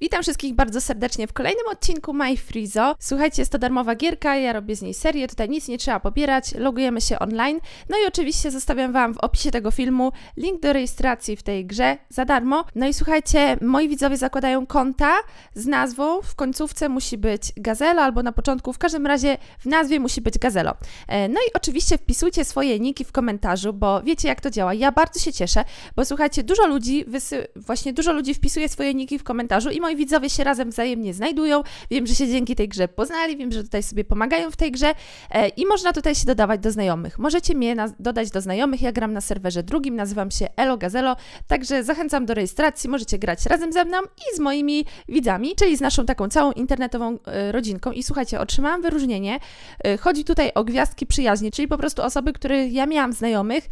Witam wszystkich bardzo serdecznie w kolejnym odcinku My Frizo. Słuchajcie, jest to darmowa gierka, ja robię z niej serię, tutaj nic nie trzeba pobierać, logujemy się online. No i oczywiście zostawiam Wam w opisie tego filmu link do rejestracji w tej grze za darmo. No i słuchajcie, moi widzowie zakładają konta z nazwą, w końcówce musi być Gazelo albo na początku, w każdym razie w nazwie musi być Gazelo. E, No i oczywiście wpisujcie swoje niki w komentarzu, bo wiecie jak to działa. Ja bardzo się cieszę, bo słuchajcie, dużo ludzi, wysy... właśnie dużo ludzi wpisuje swoje niki w komentarzu i moi widzowie się razem wzajemnie znajdują. Wiem, że się dzięki tej grze poznali, wiem, że tutaj sobie pomagają w tej grze e, i można tutaj się dodawać do znajomych. Możecie mnie na... dodać do znajomych, ja gram na serwerze drugim, nazywam się Elo Gazelo, także zachęcam do rejestracji, możecie grać razem ze mną i z moimi widzami, czyli z naszą taką całą internetową e, rodzinką. I słuchajcie, otrzymałam wyróżnienie. E, chodzi tutaj o gwiazdki przyjaźni, czyli po prostu osoby, które ja miałam znajomych,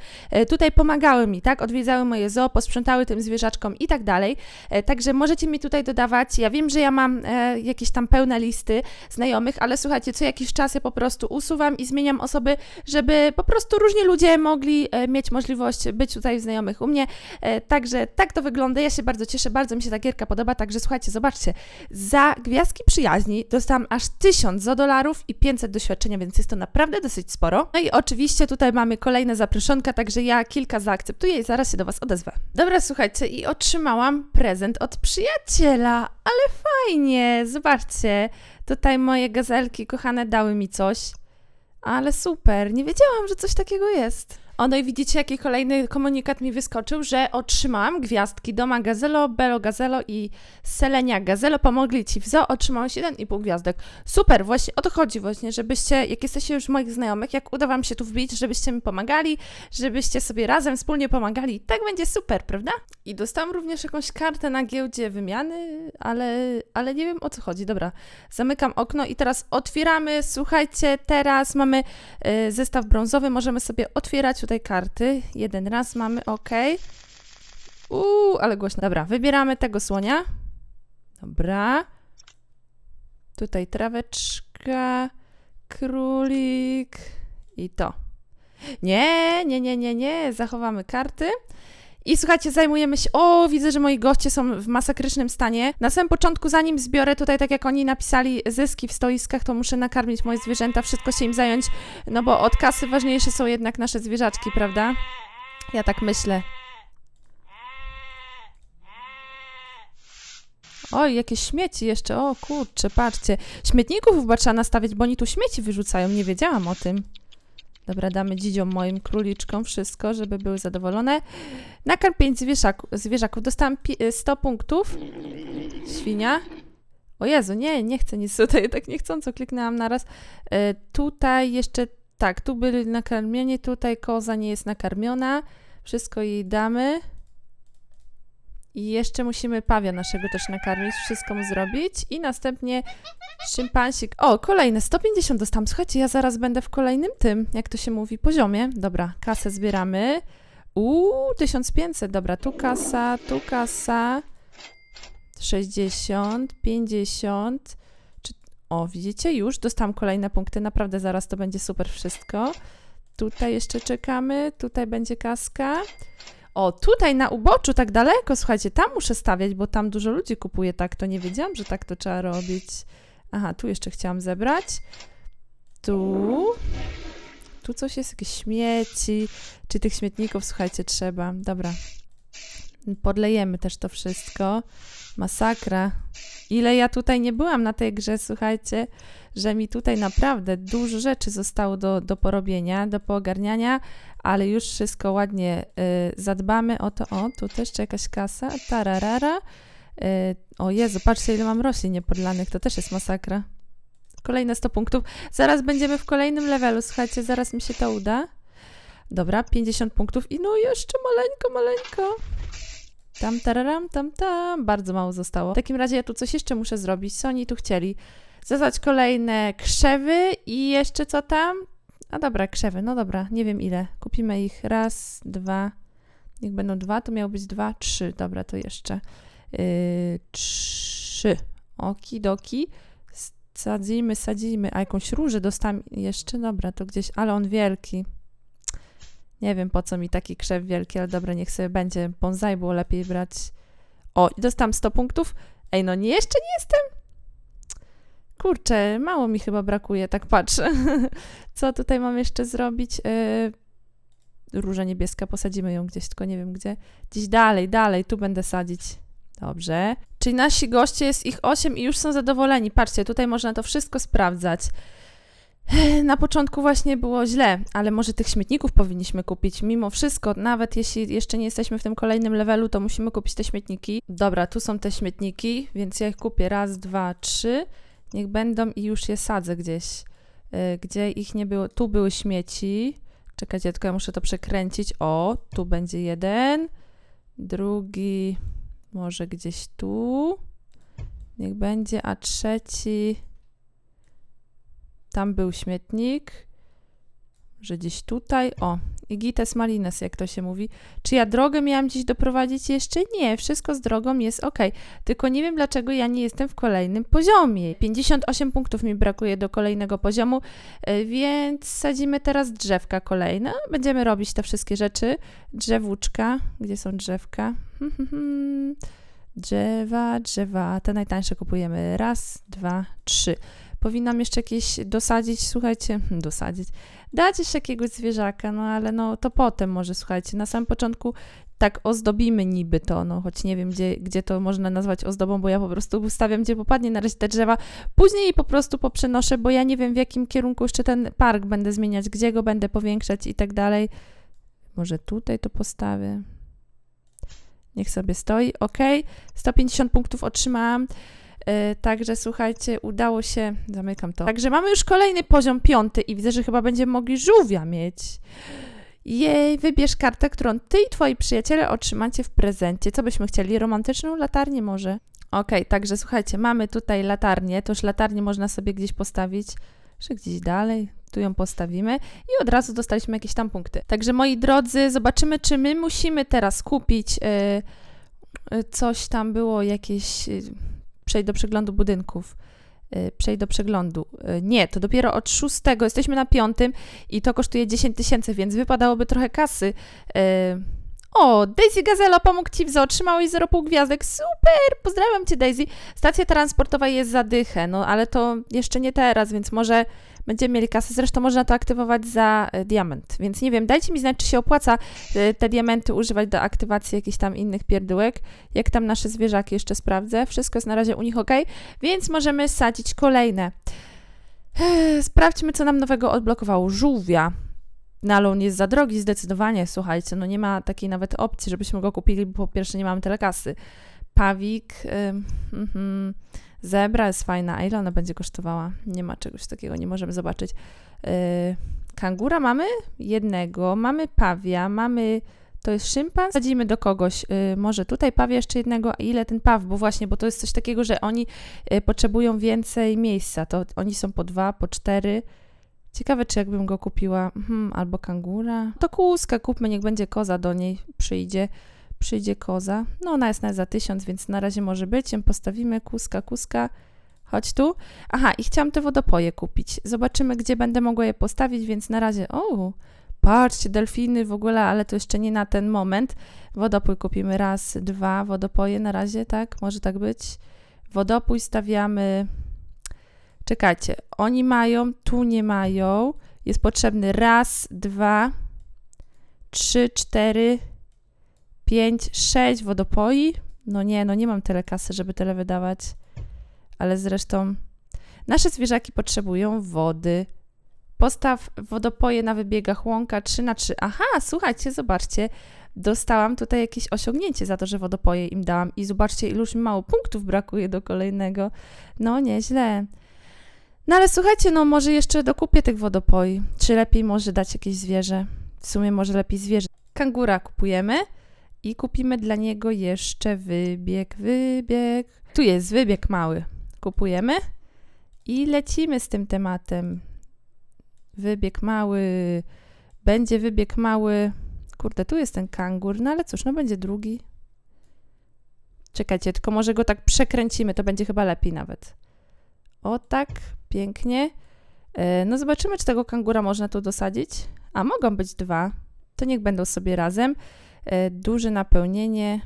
tutaj pomagały mi, tak? Odwiedzały moje zoo, posprzątały tym zwierzaczkom i tak dalej. Także możecie mi tutaj dodawać. Ja wiem, że ja mam e, jakieś tam pełne listy znajomych, ale słuchajcie, co jakiś czas ja po prostu usuwam i zmieniam osoby, żeby po prostu różni ludzie mogli e, mieć możliwość być tutaj znajomych u mnie. E, Także tak to wygląda. Ja się bardzo cieszę, bardzo mi się ta gierka podoba. Także słuchajcie, zobaczcie, za gwiazdki przyjaźni dostałam aż 1000 za dolarów i 500 doświadczenia, więc jest to naprawdę dosyć sporo. No i oczywiście tutaj mamy kolejne zaproszonka, także ja kilka zaakceptuję i zaraz się do Was odezwę. Dobra, słuchajcie, i otrzymałam prezent od przyjaciela, ale fajnie, zobaczcie. Tutaj moje gazelki kochane dały mi coś. Ale super, nie wiedziałam, że coś takiego jest. O, no i widzicie, jaki kolejny komunikat mi wyskoczył, że otrzymałam gwiazdki Doma Gazelo, Belo Gazelo i Selenia Gazelo. Pomogli Ci w zoo, otrzymałam 7,5 gwiazdek. Super, właśnie o to chodzi właśnie, żebyście, jak jesteście już moich znajomych, jak uda Wam się tu wbić, żebyście mi pomagali, żebyście sobie razem, wspólnie pomagali. Tak będzie super, prawda? I dostałam również jakąś kartę na giełdzie wymiany, ale, ale nie wiem o co chodzi. Dobra, zamykam okno i teraz otwieramy. Słuchajcie, teraz mamy y, zestaw brązowy, możemy sobie otwierać tutaj karty. Jeden raz mamy, ok. Uuu, ale głośno. Dobra, wybieramy tego słonia. Dobra. Tutaj traweczka, królik i to. Nie, nie, nie, nie, nie. Zachowamy karty. I słuchajcie, zajmujemy się. O, widzę, że moi goście są w masakrycznym stanie. Na samym początku, zanim zbiorę tutaj, tak jak oni napisali, zyski w stoiskach, to muszę nakarmić moje zwierzęta, wszystko się im zająć, no bo od kasy ważniejsze są jednak nasze zwierzaczki, prawda? Ja tak myślę. Oj, jakieś śmieci jeszcze. O kurczę, patrzcie. Śmietników chyba trzeba nastawiać, bo oni tu śmieci wyrzucają. Nie wiedziałam o tym. Dobra, damy dzidziom moim króliczkom wszystko, żeby były zadowolone. Nakarm 5 zwierzaku, zwierzaków. Dostałam pi- 100 punktów. Świnia. O Jezu, nie, nie chcę nic tutaj, tak niechcąco kliknęłam naraz. E, tutaj jeszcze, tak, tu byli nakarmieni, tutaj koza nie jest nakarmiona. Wszystko jej damy. I jeszcze musimy pawia naszego też nakarmić, wszystko mu zrobić. I następnie szympansik. O, kolejne 150 dostałam. Słuchajcie, ja zaraz będę w kolejnym tym, jak to się mówi, poziomie. Dobra, kasę zbieramy. Uuu, 1500. Dobra, tu kasa, tu kasa. 60, 50. Czy... O, widzicie, już dostałam kolejne punkty. Naprawdę zaraz to będzie super wszystko. Tutaj jeszcze czekamy. Tutaj będzie kaska. O, tutaj na uboczu, tak daleko, słuchajcie, tam muszę stawiać, bo tam dużo ludzi kupuje tak, to nie wiedziałam, że tak to trzeba robić. Aha, tu jeszcze chciałam zebrać. Tu. Tu coś jest, jakieś śmieci. Czy tych śmietników, słuchajcie, trzeba. Dobra. Podlejemy też to wszystko. Masakra. Ile ja tutaj nie byłam na tej grze, słuchajcie, że mi tutaj naprawdę dużo rzeczy zostało do, do porobienia, do poogarniania, ale już wszystko ładnie y, zadbamy o to. O, tu też jeszcze jakaś kasa. Tararara. Y, o Jezu, patrzcie, ile mam roślin niepodlanych, to też jest masakra. Kolejne 100 punktów. Zaraz będziemy w kolejnym levelu, słuchajcie, zaraz mi się to uda. Dobra, 50 punktów i no jeszcze maleńko, maleńko. Tam, tararam, tam, tam. Bardzo mało zostało. W takim razie ja tu coś jeszcze muszę zrobić. Co oni tu chcieli? Zadać kolejne krzewy i jeszcze co tam? A dobra, krzewy, no dobra, nie wiem ile. Kupimy ich raz, dwa. Niech będą dwa, to miało być dwa, trzy. Dobra, to jeszcze. Yy, trzy. Okidoki. Sadzimy, sadzimy. A jakąś różę dostałam jeszcze. Dobra, to gdzieś, ale on wielki. Nie wiem po co mi taki krzew wielki, ale dobra, niech sobie będzie. Bonsai było lepiej brać. O, i dostałam 100 punktów. Ej, no nie, jeszcze nie jestem. Kurczę, mało mi chyba brakuje, tak patrzę. Co tutaj mam jeszcze zrobić? Yy, róża niebieska, posadzimy ją gdzieś, tylko nie wiem gdzie. Gdzieś dalej, dalej, tu będę sadzić. Dobrze. Czyli nasi goście, jest ich 8 i już są zadowoleni. Patrzcie, tutaj można to wszystko sprawdzać. Na początku właśnie było źle, ale może tych śmietników powinniśmy kupić. Mimo wszystko, nawet jeśli jeszcze nie jesteśmy w tym kolejnym levelu, to musimy kupić te śmietniki. Dobra, tu są te śmietniki, więc ja ich kupię. Raz, dwa, trzy. Niech będą i już je sadzę gdzieś. Yy, Gdzie ich nie było. Tu były śmieci. Czekajcie, tylko ja muszę to przekręcić. O, tu będzie jeden. Drugi może gdzieś tu. Niech będzie, a trzeci. Tam był śmietnik. Że gdzieś tutaj. O, Igites Malines, jak to się mówi. Czy ja drogę miałam gdzieś doprowadzić jeszcze? Nie, wszystko z drogą jest ok. Tylko nie wiem, dlaczego ja nie jestem w kolejnym poziomie. 58 punktów mi brakuje do kolejnego poziomu, e, więc sadzimy teraz drzewka kolejne. Będziemy robić te wszystkie rzeczy. Drzewuczka. Gdzie są drzewka? Drzewa, drzewa. Te najtańsze kupujemy. Raz, dwa, trzy. Powinnam jeszcze jakieś dosadzić, słuchajcie, dosadzić, dać jeszcze jakiegoś zwierzaka, no ale no to potem może, słuchajcie, na samym początku tak ozdobimy niby to, no choć nie wiem, gdzie, gdzie to można nazwać ozdobą, bo ja po prostu ustawiam, gdzie popadnie na te drzewa, później po prostu poprzenoszę, bo ja nie wiem, w jakim kierunku jeszcze ten park będę zmieniać, gdzie go będę powiększać i tak dalej. Może tutaj to postawię. Niech sobie stoi, ok. 150 punktów otrzymałam. Yy, Także słuchajcie, udało się. Zamykam to. Także mamy już kolejny poziom piąty i widzę, że chyba będziemy mogli żółwia mieć. Jej, wybierz kartę, którą ty i twoi przyjaciele otrzymacie w prezencie. Co byśmy chcieli? Romantyczną latarnię może? Okej, także słuchajcie, mamy tutaj latarnię. To już latarnię można sobie gdzieś postawić, że gdzieś dalej. Tu ją postawimy i od razu dostaliśmy jakieś tam punkty. Także moi drodzy, zobaczymy, czy my musimy teraz kupić yy, coś tam było, jakieś. Yy, przejść do przeglądu budynków. Yy, Przejść do przeglądu. Yy, Nie, to dopiero od szóstego, jesteśmy na piątym i to kosztuje 10 tysięcy, więc wypadałoby trochę kasy. O, Daisy Gazela, pomógł Ci w zoo, otrzymałeś 0,5 gwiazdek, super, pozdrawiam Cię Daisy. Stacja transportowa jest za dychę, no ale to jeszcze nie teraz, więc może będziemy mieli kasę, zresztą można to aktywować za e, diament, więc nie wiem, dajcie mi znać, czy się opłaca e, te diamenty używać do aktywacji jakichś tam innych pierdółek, jak tam nasze zwierzaki jeszcze sprawdzę, wszystko jest na razie u nich ok, więc możemy sadzić kolejne. Sprawdźmy, co nam nowego odblokowało. Żółwia. No ale on jest za drogi zdecydowanie, słuchajcie, no nie ma takiej nawet opcji, żebyśmy go kupili, bo po pierwsze nie mamy tyle kasy. Pawik, mhm, zebra jest fajna, a ile ona będzie kosztowała? Nie ma czegoś takiego, nie możemy zobaczyć. Yy, kangura mamy? Jednego, mamy pawia, mamy, to jest szympan, sadzimy do kogoś, yy, może tutaj pawia jeszcze jednego, ile ten paw, bo właśnie, bo to jest coś takiego, że oni yy, potrzebują więcej miejsca, to oni są po dwa, po cztery, Ciekawe, czy jakbym go kupiła, mhm, albo kangura. To kózkę kupmy, niech będzie koza do niej przyjdzie. Przyjdzie koza. No ona jest nawet za tysiąc, więc na razie może być. Ją postawimy, kózka, kózka. Chodź tu. Aha, i chciałam te wodopoje kupić. Zobaczymy, gdzie będę mogła je postawić, więc na razie... O, patrzcie, delfiny w ogóle, ale to jeszcze nie na ten moment. Wodopój kupimy raz, dwa wodopoje na razie, tak? Może tak być. Wodopój stawiamy... Czekajcie, oni mają, tu nie mają. Jest potrzebny raz, dwa, trzy, cztery, pięć, sześć wodopoi. No nie, no nie mam tyle kasy, żeby tyle wydawać. Ale zresztą nasze zwierzaki potrzebują wody. Postaw wodopoje na wybiegach łąka 3 na 3. Aha, słuchajcie, zobaczcie. Dostałam tutaj jakieś osiągnięcie za to, że wodopoje im dałam. I zobaczcie, iluż mi mało punktów brakuje do kolejnego. No, nieźle. No ale słuchajcie, no może jeszcze dokupię tych wodopoi. Czy lepiej może dać jakieś zwierzę? W sumie może lepiej zwierzę. Kangura kupujemy i kupimy dla niego jeszcze wybieg, wybieg. Tu jest wybieg mały. Kupujemy i lecimy z tym tematem. Wybieg mały. Będzie wybieg mały. Kurde, tu jest ten kangur, no ale cóż, no będzie drugi. Czekajcie, tylko może go tak przekręcimy, to będzie chyba lepiej nawet. O tak, pięknie. E, no zobaczymy, czy tego kangura można tu dosadzić. A mogą być dwa. To niech będą sobie razem. E, duże napełnienie.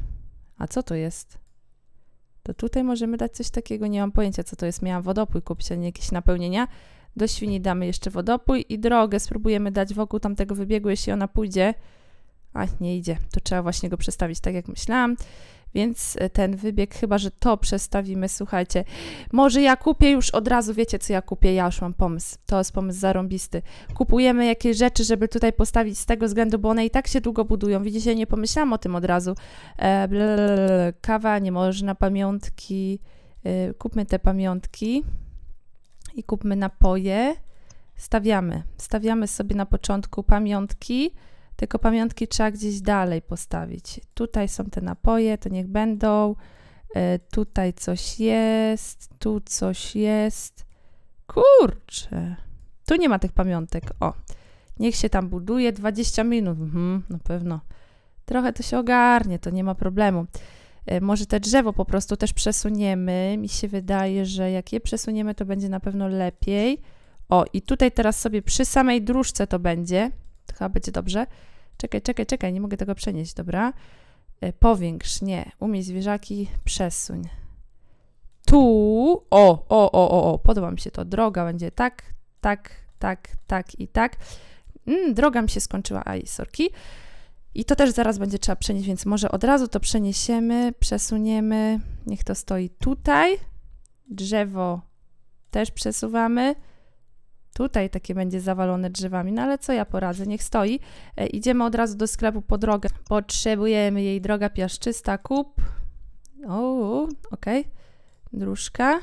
A co to jest? To tutaj możemy dać coś takiego, nie mam pojęcia co to jest. Miałam wodopój kupić, a nie jakieś napełnienia. Do świni damy jeszcze wodopój i drogę spróbujemy dać wokół tamtego wybiegu, jeśli ona pójdzie. A, nie idzie. To trzeba właśnie go przestawić tak, jak myślałam. Więc e, ten wybieg, chyba że to przestawimy, słuchajcie. Może ja kupię już od razu, wiecie co ja kupię? Ja już mam pomysł. To jest pomysł zarąbisty. Kupujemy jakieś rzeczy, żeby tutaj postawić z tego względu, bo one i tak się długo budują. Widzicie, nie pomyślałam o tym od razu. E, kawa, nie można, pamiątki. E, kupmy te pamiątki i kupmy napoje. Stawiamy. Stawiamy sobie na początku pamiątki tylko pamiątki trzeba gdzieś dalej postawić. Tutaj są te napoje, to niech będą. E, tutaj coś jest, tu coś jest. Kurczę. Tu nie ma tych pamiątek. O, niech się tam buduje 20 minut. Mhm, na pewno. Trochę to się ogarnie, to nie ma problemu. E, może te drzewo po prostu też przesuniemy. Mi się wydaje, że jak je przesuniemy, to będzie na pewno lepiej. O, i tutaj teraz sobie przy samej dróżce to będzie chyba będzie dobrze. Czekaj, czekaj, czekaj, nie mogę tego przenieść, dobra? E, powiększ, nie. Umiej zwierzaki, przesuń. Tu, o, o, o, o, o, podoba mi się to. Droga będzie tak, tak, tak, tak i tak. Mm, droga mi się skończyła, aj, sorki. I to też zaraz będzie trzeba przenieść, więc może od razu to przeniesiemy, przesuniemy. Niech to stoi tutaj. Drzewo też przesuwamy. Tutaj takie będzie zawalone drzewami, no ale co ja poradzę, niech stoi. E, idziemy od razu do sklepu po drogę. Potrzebujemy jej droga piaszczysta, kup. O, okej. Okay. Dróżka.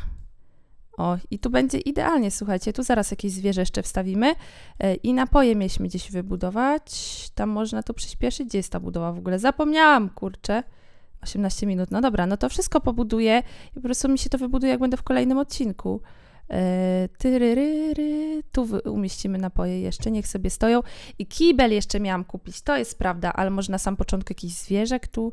O, i tu będzie idealnie, słuchajcie, tu zaraz jakieś zwierzę jeszcze wstawimy e, i napoje mieliśmy gdzieś wybudować. Tam można to przyspieszyć. Gdzie jest ta budowa w ogóle? Zapomniałam, kurczę. 18 minut, no dobra, no to wszystko pobuduję i po prostu mi się to wybuduje, jak będę w kolejnym odcinku. Tyryryry. Tu umieścimy napoje jeszcze, niech sobie stoją. I kibel jeszcze miałam kupić, to jest prawda, ale może na sam początku jakiś zwierzak tu.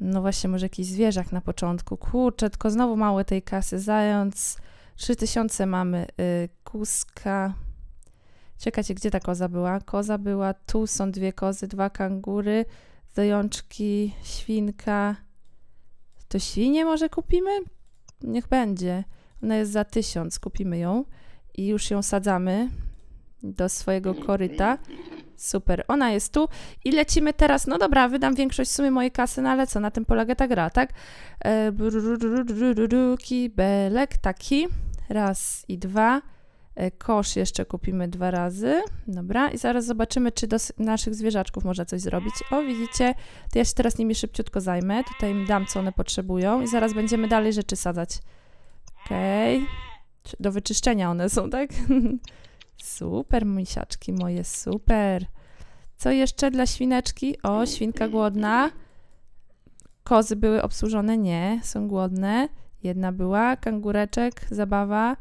No właśnie, może jakiś zwierzak na początku. Kurczę, tylko znowu mało tej kasy. Zając, 3000 mamy. Kuska. Czekajcie, gdzie ta koza była? Koza była, tu są dwie kozy, dwa kangury, zajączki, świnka. To świnie może kupimy? Niech będzie. Ona jest za tysiąc, kupimy ją i już ją sadzamy do swojego mhm. koryta. Super, ona jest tu i lecimy teraz. No dobra, wydam większość sumy mojej kasy, no ale co, na tym polega ta gra, tak? E, kibelek taki, raz i dwa. E, kosz jeszcze kupimy dwa razy. Dobra, i zaraz zobaczymy, czy do naszych zwierzaczków można coś zrobić. O, widzicie, to ja się teraz nimi szybciutko zajmę. Tutaj im dam, co one potrzebują, i zaraz będziemy dalej rzeczy sadzać. Okej. Czy- Do wyczyszczenia one są, tak? super, misiaczki moje, super. Co jeszcze dla świneczki? O, świnka głodna. Kozy były obsłużone? Nie, są głodne. Jedna była, kangureczek, zabawa.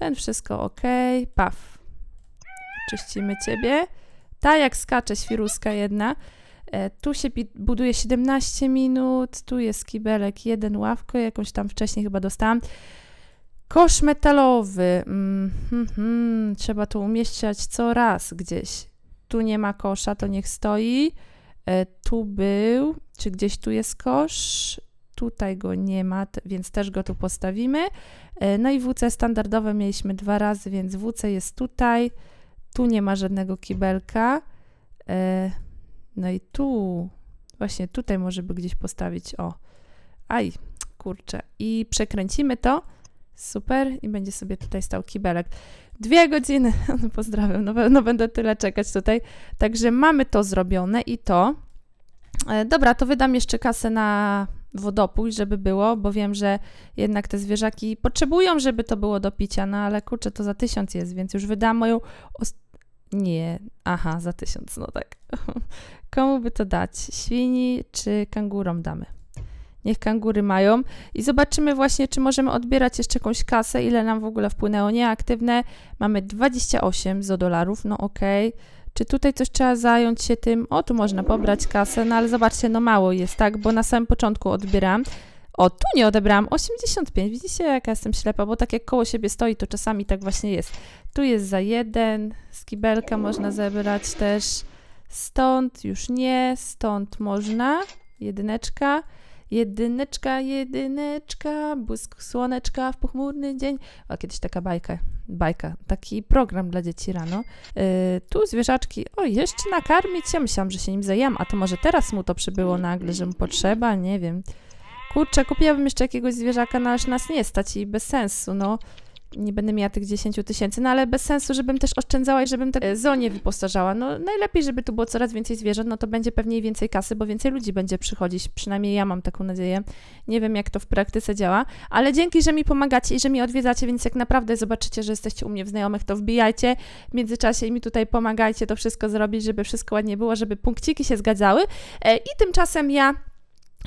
Ten wszystko ok. Paf. Czyścimy ciebie. Ta jak skacze, świruska jedna. E, tu się buduje 17 minut. Tu jest kibelek, jeden ławko, jakąś tam wcześniej chyba dostałam. Kosz metalowy. Mm, hmm, hmm, trzeba to umieścić co raz gdzieś. Tu nie ma kosza, to niech stoi. E, tu był, czy gdzieś tu jest kosz? Tutaj go nie ma, więc też go tu postawimy. E, No i WC standardowe mieliśmy dwa razy, więc WC jest tutaj. Tu nie ma żadnego kibelka. E, No i tu, właśnie tutaj może by gdzieś postawić. O, aj, kurczę. I przekręcimy to. Super. I będzie sobie tutaj stał kibelek. Dwie godziny. No, pozdrawiam. No, no będę tyle czekać tutaj. Także mamy to zrobione i to. E, Dobra, to wydam jeszcze kasę na wodopój, żeby było, bo wiem, że jednak te zwierzaki potrzebują, żeby to było do picia, no ale kurczę, to za tysiąc jest, więc już wydam moją... Nie, aha, za tysiąc, no tak. Komu by to dać? Świni czy kangurom damy? Niech kangury mają i zobaczymy właśnie, czy możemy odbierać jeszcze jakąś kasę, ile nam w ogóle wpłynęło nieaktywne. Mamy 28 zo dolarów, no okej. Czy tutaj coś trzeba zająć się tym? O, tu można pobrać kasę, no ale zobaczcie, no mało jest, tak? Bo na samym początku odbieram. O, tu nie odebrałam 85. Widzicie, jaka jestem ślepa, bo tak jak koło siebie stoi, to czasami tak właśnie jest. Tu jest za jeden, z kibelka można zebrać też. Stąd już nie, stąd można, jedyneczka. Jedyneczka, jedyneczka, błysk słoneczka w pochmurny dzień. A kiedyś taka bajka, bajka, taki program dla dzieci rano. Yy, tu zwierzaczki, o jeszcze nakarmić, ja myślałam, że się nim zajem, a to może teraz mu to przybyło nagle, że mu potrzeba, nie wiem. Kurczę, kupiłabym jeszcze jakiegoś zwierzaka, no aż nas nie stać i bez sensu, no. Nie będę miała tych 10 tysięcy, no ale bez sensu, żebym też oszczędzała i żebym te zonie wyposażała. No najlepiej, żeby tu było coraz więcej zwierząt, no to będzie pewnie więcej kasy, bo więcej ludzi będzie przychodzić. Przynajmniej ja mam taką nadzieję. Nie wiem, jak to w praktyce działa, ale dzięki, że mi pomagacie i że mnie odwiedzacie, więc jak naprawdę zobaczycie, że jesteście u mnie w znajomych, to wbijajcie w międzyczasie i mi tutaj pomagajcie to wszystko zrobić, żeby wszystko ładnie było, żeby punkciki się zgadzały. E, I tymczasem ja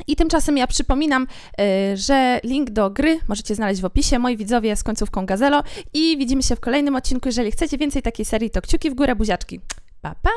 i tymczasem ja przypominam, y, że link do gry możecie znaleźć w opisie. Moi widzowie z końcówką Gazelo i widzimy się w kolejnym odcinku. Jeżeli chcecie więcej takiej serii, to kciuki w górę, buziaczki. Pa, pa!